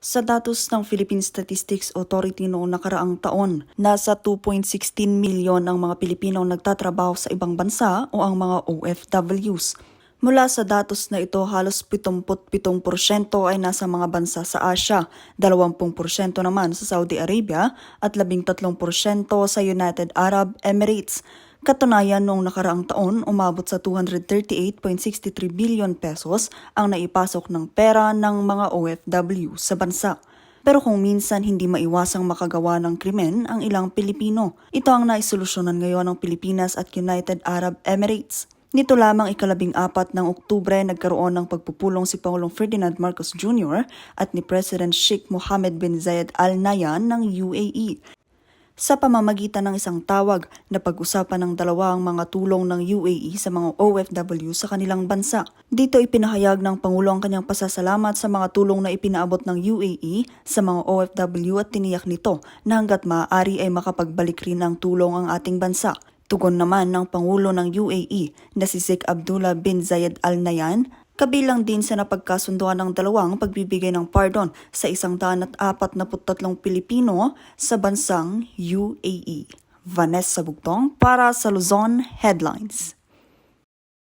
Sa datos ng Philippine Statistics Authority noong nakaraang taon, nasa 2.16 milyon ang mga Pilipinong nagtatrabaho sa ibang bansa o ang mga OFWs. Mula sa datos na ito, halos 77% ay nasa mga bansa sa Asia, 20% naman sa Saudi Arabia at 13% sa United Arab Emirates. Katunayan noong nakaraang taon, umabot sa 238.63 billion pesos ang naipasok ng pera ng mga OFW sa bansa. Pero kung minsan hindi maiwasang makagawa ng krimen ang ilang Pilipino, ito ang naisolusyonan ngayon ng Pilipinas at United Arab Emirates. Nito lamang ikalabing apat ng Oktubre nagkaroon ng pagpupulong si Pangulong Ferdinand Marcos Jr. at ni President Sheikh Mohammed bin Zayed Al Nahyan ng UAE sa pamamagitan ng isang tawag na pag-usapan ng dalawang mga tulong ng UAE sa mga OFW sa kanilang bansa. Dito ipinahayag ng Pangulo ang kanyang pasasalamat sa mga tulong na ipinaabot ng UAE sa mga OFW at tiniyak nito na hanggat maaari ay makapagbalik rin ng tulong ang ating bansa. Tugon naman ng Pangulo ng UAE na si Sheikh Abdullah bin Zayed Al Nahyan Kabilang din sa napagkasunduan ng dalawang pagbibigay ng pardon sa isang daan at apat na tatlong Pilipino sa bansang UAE. Vanessa Bugtong para sa Luzon Headlines.